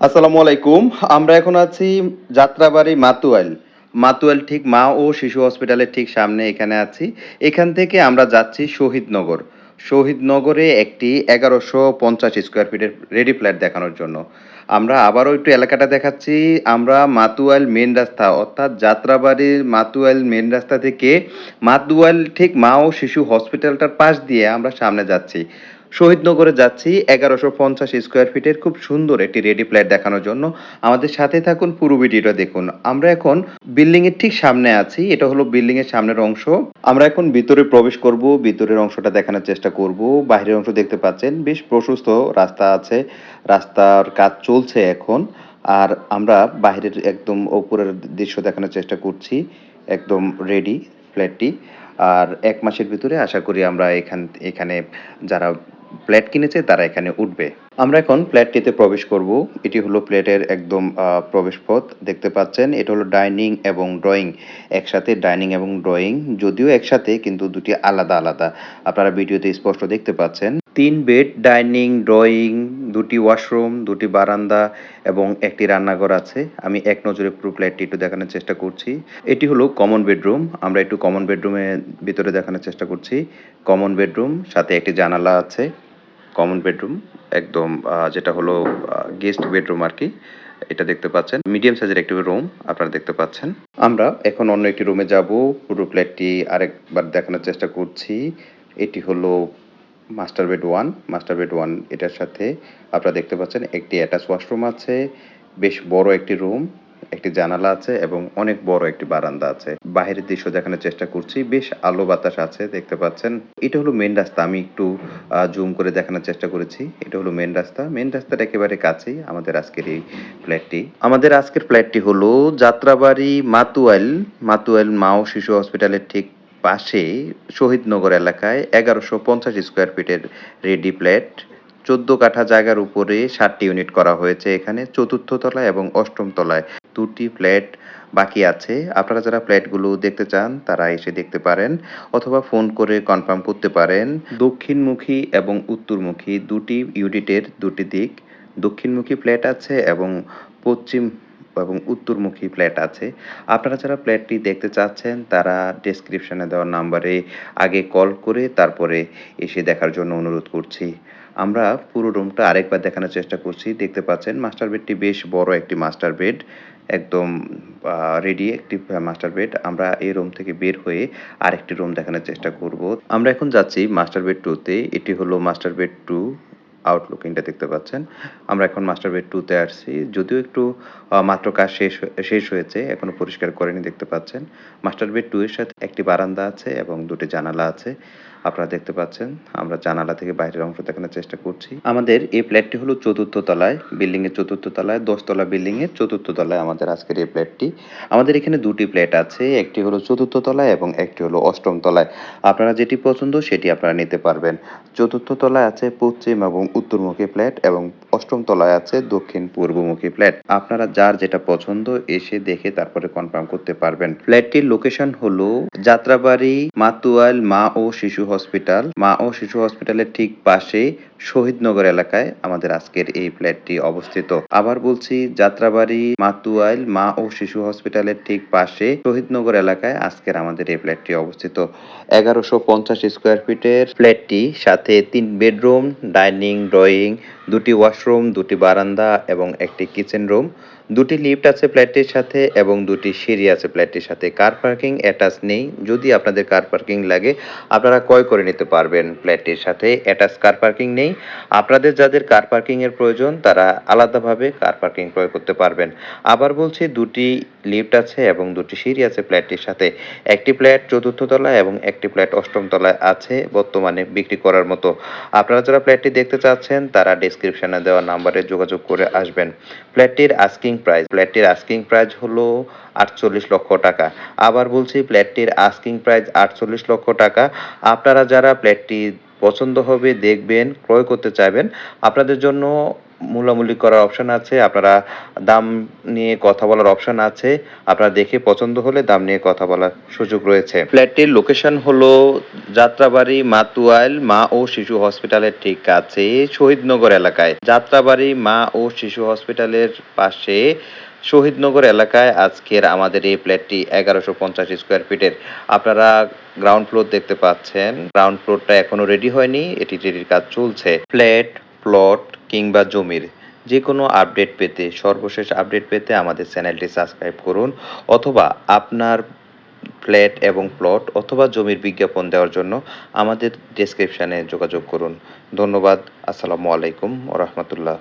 আসসালামু আলাইকুম। আমরা এখন আছি যাত্রাবাড়ি মাতুয়াইল মাতুয়াইল ঠিক মা ও শিশু হসপিটালের ঠিক সামনে এখানে আছি। এখান থেকে আমরা যাচ্ছি শহীদনগর। শহীদনগরে একটি এগারোশো পঞ্চাশ স্কোয়ার ফিটের রেডি ফ্ল্যাট দেখানোর জন্য। আমরা আবারও একটু এলাকাটা দেখাচ্ছি। আমরা মাতুয়াইল মেন রাস্তা, অর্থাৎ যাত্রাবাড়ির মাতুয়াইল মেন রাস্তা থেকে মাতুয়াইল ঠিক মা ও শিশু হসপিটালটার পাশ দিয়ে আমরা সামনে যাচ্ছি। শহীদনগরে যাচ্ছি এগারোশো পঞ্চাশ স্কোয়ার ফিটের খুব সুন্দর একটি রেডি ফ্ল্যাট দেখানোর জন্য। আমাদের সাথে থাকুন, পুরো ভিডিওটা দেখুন। আমরা এখন বিল্ডিং এর ঠিক সামনে আছি, এটা হলো বিল্ডিং এর সামনের অংশ। আমরা এখন ভিতরে প্রবেশ করব, ভিতরের অংশটা দেখানোর চেষ্টা করব। বাইরের অংশ দেখতে পাচ্ছেন, বেশ প্রশস্ত রাস্তা আছে, রাস্তার কাজ চলছে এখন। আর আমরা বাইরের একদম উপরের দৃশ্য দেখানোর চেষ্টা করছি, একদম রেডি ফ্ল্যাটটি আর এক মাসের ভিতরে আশা করি আমরা এখান, এখানে যারা ফ্ল্যাট কিনেছে, তারা এখানে উঠবে। আমরা এখন ফ্ল্যাটটিতে প্রবেশ করব। এটি হলো ফ্ল্যাটের একদম প্রবেশ পথ দেখতে পাচ্ছেন, এটা হলো ডাইনিং এবং ড্রয়িং। একসাথে ডাইনিং এবং ড্রয়িং, যদিও একসাথে, কিন্তু দুটি আলাদা আলাদা। আপনারা ভিডিওতে স্পষ্ট দেখতে পাচ্ছেন। তিন বেড, ডাইনিং, ড্রয়িং দুটি ওয়াশরুম, দুটি বারান্দা এবং একটি রান্নাঘর আছে। আমি এক নজরে পুরো ফ্ল্যাটটি একটু দেখানোর চেষ্টা করছি। এটি হলো কমন বেডরুম আমরা একটু কমন বেডরুমের ভিতরে দেখানোর চেষ্টা করছি। কমন বেডরুম সাথে একটি জানালা আছে। কমন বেডরুম একদম যেটা হলো গেস্ট বেডরুম আর কি এটা দেখতে পাচ্ছেন। মিডিয়াম সাইজের একটি রুম আপনারা দেখতে পাচ্ছেন। আমরা এখন অন্য একটি রুমে যাব। পুরো ফ্ল্যাটটি আরেকবার দেখানোর চেষ্টা করছি। এটি হলো master bed one. Master bed one এটার সাথে আপনারা দেখতে পাচ্ছেন একটি অ্যাটাচ ওয়াশরুম আছে, বেশ বড় একটি রুম, একটি জানালা আছে এবং অনেক বড় একটি বারান্দা আছে। বাইরের দৃশ্য দেখানোর চেষ্টা করছি, বেশ আলো বাতাস আছে, দেখতে পাচ্ছেন। এটা হলো মেন রাস্তা, আমি একটু জুম করে দেখানোর চেষ্টা করেছি। এটা হলো মেন রাস্তা। মেন রাস্তাটা একেবারে কাছেই আমাদের আজকের এই ফ্ল্যাটটি আমাদের আজকের ফ্ল্যাটটি হলো যাত্রাবাড়ি মাতুয়াইল মাতুয়াইল মা ও শিশু হসপিটালের ঠিক পাশে শহীদনগর এলাকায় এগারোশো পঞ্চাশ স্কোয়ার ফিটের রেডি ফ্ল্যাট, চোদ্দ কাঠা জায়গার উপরে ষাটটি ইউনিট করা হয়েছে এখানে, চতুর্থ তলায় এবং অষ্টম তলায় দুটি ফ্ল্যাট বাকি আছে। আপনারা যারা ফ্ল্যাটগুলো দেখতে চান, তারা এসে দেখতে পারেন অথবা ফোন করে কনফার্ম করতে পারেন। দক্ষিণমুখী এবং উত্তরমুখী দুটি ইউনিটের দুটি দিক। দক্ষিণমুখী ফ্ল্যাট আছে এবং পশ্চিম এবং উত্তরমুখী ফ্ল্যাট আছে। আপনারা যারা ফ্ল্যাটটি দেখতে চাচ্ছেন, তারা ডেসক্রিপশনে দেওয়া নাম্বারে আগে কল করে তারপরে এসে দেখার জন্য অনুরোধ করছি। আমরা পুরো রুমটা আরেকবার দেখানোর চেষ্টা করছি। দেখতে পাচ্ছেন মাস্টার বেডটি বেশ বড় একটি মাস্টার বেড একদম রেডি একটি মাস্টার বেড আমরা এই রুম থেকে বের হয়ে আরেকটি রুম দেখানোর চেষ্টা করব। আমরা এখন যাচ্ছি মাস্টার বেড টুতে এটি হলো মাস্টার বেড টু আউটলুকিংটা দেখতে পাচ্ছেন। আমরা এখন মাস্টার বেড টুতে আসছি। যদিও একটু মাত্র কাজ শেষ শেষ হয়েছে এখনও পরিষ্কার করেনি দেখতে পাচ্ছেন। মাস্টার বেড টু এর সাথে একটি বারান্দা আছে এবং দুটি জানালা আছে। আপনারা দেখতে পাচ্ছেন, আমরা জানালা থেকে বাইরের অংশ দেখানোর চেষ্টা করছি। আমাদের এই ফ্ল্যাটটি হলো চতুর্থ তলায়, বিল্ডিং এর চতুর্থ তলায়, দশতলা বিল্ডিং এর চতুর্থ তলায় আমাদের আজকের এই ফ্ল্যাটটি। আমাদের এখানে দুটি ফ্ল্যাট আছে, একটি হলো চতুর্থ তলায় এবং একটি হলো অষ্টম তলায়। আপনারা যেটি পছন্দ সেটি আপনারা নিতে পারবেন। চতুর্থ তলায় আছে পশ্চিম এবং উত্তরমুখী ফ্ল্যাট এবং অষ্টম তলায় আছে দক্ষিণ পূর্বমুখী ফ্ল্যাট। আপনারা যার যেটা পছন্দ এসে দেখে তারপরে কনফার্ম করতে পারবেন। ফ্ল্যাটটির লোকেশন হলো যাত্রাবাড়ি, মাতুয়াল মা ও শিশু হসপিটাল মা ও শিশু হসপিটালের ঠিক পাশে শহীদনগর এলাকায় আমাদের আজকের এই ফ্ল্যাটটি অবস্থিত। আবার বলছি, যাত্রাবাড়ি মাতুয়াইল মা ও শিশু হসপিটালের ঠিক পাশে শহীদনগর এলাকায় আজকের আমাদের এই ফ্ল্যাটটি অবস্থিত। এগারোশো পঞ্চাশ স্কোয়ার ফিটের ফ্ল্যাটটি, সাথে তিন বেডরুম ডাইনিং ড্রয়িং দুটি ওয়াশরুম দুটি বারান্দা এবং একটি কিচেন রুম। দুটি লিফট আছে ফ্ল্যাটটির সাথে এবং দুটি সিঁড়ি আছে ফ্ল্যাটটির সাথে। কার পার্কিং অ্যাটাচ নেই, যদি আপনাদের কার পার্কিং লাগে, আপনারা ক্রয় করে নিতে পারবেন ফ্ল্যাটটির সাথে। অ্যাটাচ কার পার্কিং নেই, আপনাদের যাদের কার পার্কিং এর প্রয়োজন, তারা আলাদাভাবে কার পার্কিং ক্রয় করতে পারবেন। আবার বলছি, দুটি লিফট আছে এবং দুটি সিঁড়ি আছে ফ্ল্যাটটির সাথে। একটি ফ্ল্যাট চতুর্থ তলায় এবং একটি ফ্ল্যাট অষ্টম তলায় আছে বর্তমানে বিক্রি করার মতো। আপনারা যারা ফ্ল্যাটটি দেখতে চাচ্ছেন, তারা ডেসক্রিপশনে দেওয়া নাম্বারে যোগাযোগ করে আসবেন। ফ্ল্যাটটির আস্কিং প্রাইস ফ্ল্যাটটির আস্কিং প্রাইস হলো আটচল্লিশ লক্ষ টাকা। আবার বলছি ফ্ল্যাটটির আস্কিং প্রাইস আটচল্লিশ লক্ষ টাকা। আপনারা যারা ফ্ল্যাটটি পছন্দ হবে, দেখবেন, ক্রয় করতে চাইবেন। আপনাদের জন্য মূলামূলি করার অপশন আছে, আপনারা দাম নিয়ে কথা বলার অপশন আছে, আপনারা দেখে পছন্দ হলে দাম নিয়ে কথা বলার সুযোগ রয়েছে। ফ্ল্যাটটির লোকেশন হলো যাত্রাবাড়ি মাতুয়াইল মা ও শিশু হসপিটালের ঠিক কাছে, শহীদনগর এলাকায়। যাত্রাবাড়ি মা ও শিশু হসপিটালের পাশে শহীদনগর এলাকায় আজকের আমাদের এই ফ্ল্যাটটি এগারোশো পঞ্চাশ স্কোয়ার ফিটের আপনারা গ্রাউন্ড ফ্লোর দেখতে পাচ্ছেন। গ্রাউন্ড ফ্লোরটা এখনও রেডি হয়নি, এটি রেডির কাজ চলছে। ফ্ল্যাট প্লট কিংবা জমির যে কোনো আপডেট পেতে, সর্বশেষ আপডেট পেতে আমাদের চ্যানেলটি সাবস্ক্রাইব করুন অথবা আপনার ফ্ল্যাট এবং প্লট অথবা জমির বিজ্ঞাপন দেওয়ার জন্য আমাদের ডেসক্রিপশানে যোগাযোগ করুন। ধন্যবাদ। আসসালামু আলাইকুম রহমতুল্লাহ।